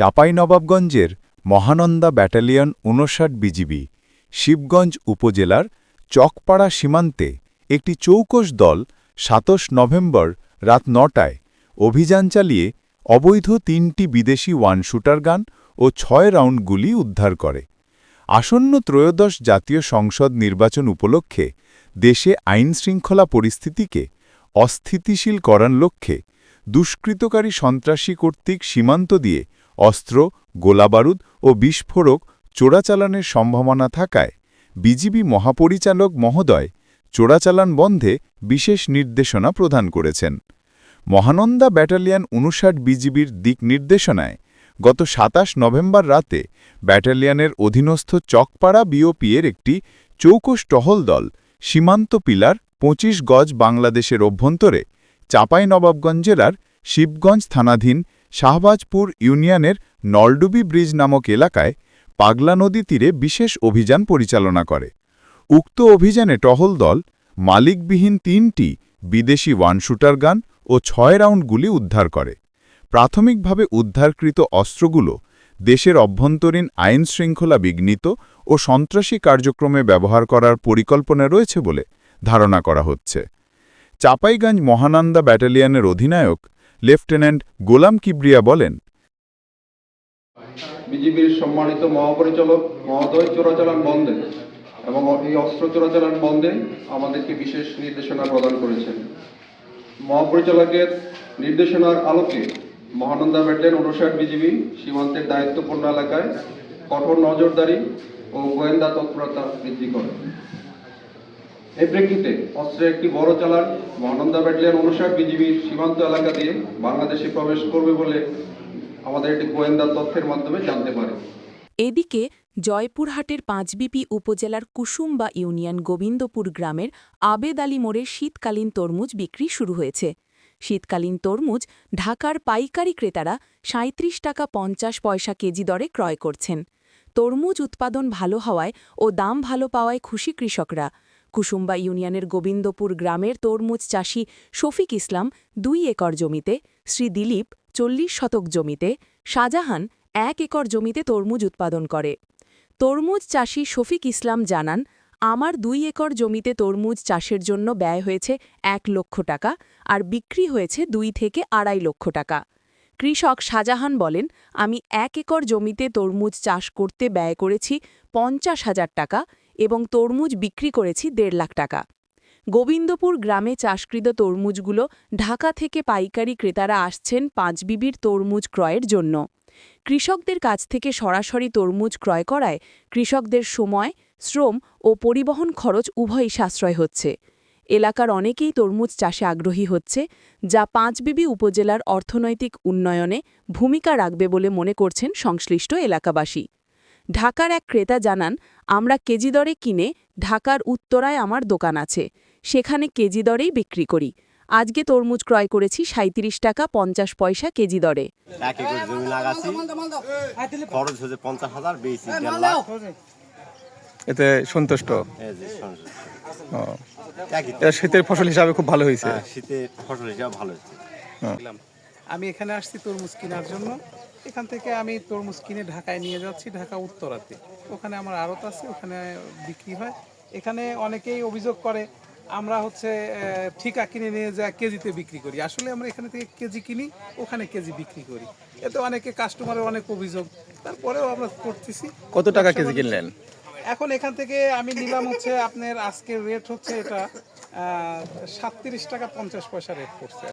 চাঁপাইনবাবগঞ্জের মহানন্দা ব্যাটালিয়ন উনষাট বিজিবি, শিবগঞ্জ উপজেলার চকপাড়া সীমান্তে একটি চৌকস দল সাতশ নভেম্বর রাত নটায় অভিযান চালিয়ে অবৈধ তিনটি বিদেশি ওয়ান শুটার গান ও ছয় রাউন্ড গুলি উদ্ধার করে। আসন্ন ত্রয়োদশ জাতীয় সংসদ নির্বাচন উপলক্ষে দেশে আইনশৃঙ্খলা পরিস্থিতিকে অস্থিতিশীল করার লক্ষ্যে দুষ্কৃতকারী সন্ত্রাসী কর্তৃক সীমান্ত দিয়ে অস্ত্র, গোলাবারুদ ও বিস্ফোরক চোরাচালানের সম্ভাবনা থাকায় বিজিবি মহাপরিচালক মহোদয় চোরাচালান বন্ধে বিশেষ নির্দেশনা প্রদান করেছেন। মহানন্দা ব্যাটালিয়ান উনষাট বিজিবির দিক নির্দেশনায় গত সাতাশ নভেম্বর রাতে ব্যাটালিয়ানের অধীনস্থ চকপাড়া বিওপিএর একটি চৌকস টহল দল সীমান্ত পিলার ২৫ গজ বাংলাদেশের অভ্যন্তরে চাঁপাইনবাবগঞ্জ জেলার শিবগঞ্জ থানাধীন শাহবাজপুর ইউনিয়নের নলডুবি ব্রিজ নামক এলাকায় পাগলা নদী তীরে বিশেষ অভিযান পরিচালনা করে। উক্ত অভিযানে টহল দল, মালিকবিহীন তিনটি বিদেশি ওয়ান শুটার গান ও ছয় রাউন্ড গুলি উদ্ধার করে। প্রাথমিকভাবে উদ্ধারকৃত অস্ত্রগুলো দেশের অভ্যন্তরীণ আইন শৃঙ্খলা বিঘ্নিত ও সন্ত্রাসী কার্যক্রমে ব্যবহার করার পরিকল্পনা রয়েছে বলে ধারণা করা হচ্ছে। চাপাইগঞ্জ মহানন্দা ব্যাটালিয়নের অধিনায়ক লেফটেন্যান্ট গোলাম কিবরিয়া বলেন বিজিবির সম্মানিত মহাপরিচালক মহোদয় চোরাচালান বন্ধে এবং এই অস্ত্র চোরাচালান বন্ধে আমাদেরকে বিশেষ নির্দেশনা প্রদান করেছেন। মহাপরিচালকের নির্দেশনার আলোকে মহানন্দা ব্যাটালিয়ন উনষাট বিজিবি সীমান্তের দায়িত্বপূর্ণ এলাকায় কঠোর নজরদারি ও গোয়েন্দা তৎপরতা বৃদ্ধি করে। এই প্রেক্ষিতে অস্ত্রের একটি বড় চালান মহানন্দা ব্যাটালিয়ন উনষাট বিজিবির সীমান্ত এলাকা দিয়ে বাংলাদেশে প্রবেশ করবে বলে আমাদের একটি গোয়েন্দা তথ্যের মাধ্যমে জানতে পারি। এদিকে, জয়পুরহাটের পাঁচবিপি উপজেলার কুসুম্বা ইউনিয়ন গোবিন্দপুর গ্রামের আবেদ আলী মোড়ে শীতকালীন তরমুজ বিক্রি শুরু হয়েছে। শীতকালীন তরমুজ ঢাকার পাইকারি ক্রেতারা সাঁত্রিশ টাকা পঞ্চাশ পয়সা কেজি দরে ক্রয় করছেন। তরমুজ উৎপাদন ভালো হওয়ায় ও দাম ভালো পাওয়ায় খুশি কৃষকরা। কুসুম্বা ইউনিয়নের গোবিন্দপুর গ্রামের তরমুজ চাষি শফিক ইসলাম দুই একর জমিতে, শ্রী দিলীপ চল্লিশ শতক জমিতে, শাহজাহান এক একর জমিতে তরমুজ উৎপাদন করে। তরমুজ চাষি শফিক ইসলাম জানান, আমার দুই একর জমিতে তরমুজ চাষের জন্য ব্যয় হয়েছে এক লক্ষ টাকা আর বিক্রি হয়েছে দুই থেকে আড়াই লক্ষ টাকা। কৃষক শাহজাহান বলেন, আমি এক একর জমিতে তরমুজ চাষ করতে ব্যয় করেছি পঞ্চাশ হাজার টাকা এবং তরমুজ বিক্রি করেছি দেড় লাখ টাকা। গোবিন্দপুর গ্রামে চাষকৃত তরমুজগুলো ঢাকা থেকে পাইকারি ক্রেতারা আসছেন পাঁচবিবির তরমুজ ক্রয়ের জন্য। কৃষকদের কাছ থেকে সরাসরি তরমুজ ক্রয় করায় কৃষকদের সময়, শ্রম ও পরিবহন খরচ উভয়ই সাশ্রয় হচ্ছে। এলাকার অনেকেই তরমুজ চাষে আগ্রহী হচ্ছে, যা পাঁচবিবি উপজেলার অর্থনৈতিক উন্নয়নে ভূমিকা রাখবে বলে মনে করছেন সংশ্লিষ্ট এলাকাবাসী। ঢাকার এক ক্রেতা জানান আমরা কেজি দরে কিনে ঢাকার উত্তরায় আমার দোকান আছে। সেখানে কেজি দরেই বিক্রি করি। আজকে তরমুজ ক্রয় করেছি সাঁত্রিশ টাকা পঞ্চাশ পয়সা কেজি দরে। হয়েছে এতে সন্তুষ্ট? শীতের ফসল হিসাবে খুব ভালো হয়েছে। হ্যাঁ, শীতের ফসল হিসাবে ভালো হচ্ছে আমি এখানে আসছি তরমুজ কেনার জন্য। এখান থেকে আমি তরমুজ কিনে ঢাকায় নিয়ে যাচ্ছি ঢাকা উত্তরাতে। ওখানে আমার আড়ত আছে ওখানে বিক্রি হয়। এখানে অনেকেই অভিযোগ করে আমরা হচ্ছে ঠিকা কিনে নিয়ে যা কেজিতে বিক্রি করি। আসলে আমরা এখানে থেকে কেজি কিনি ওখানে কেজি বিক্রি করি। এতে অনেকে কাস্টমারের অনেক অভিযোগ। তারপরেও আমরা করতেছি। কত টাকা কেজি কিনলেন? এখন এখান থেকে আমি নিলাম হচ্ছে আপনার আজকের রেট হচ্ছে এটা সাতত্রিশ টাকা পঞ্চাশ পয়সা রেট পড়ছে।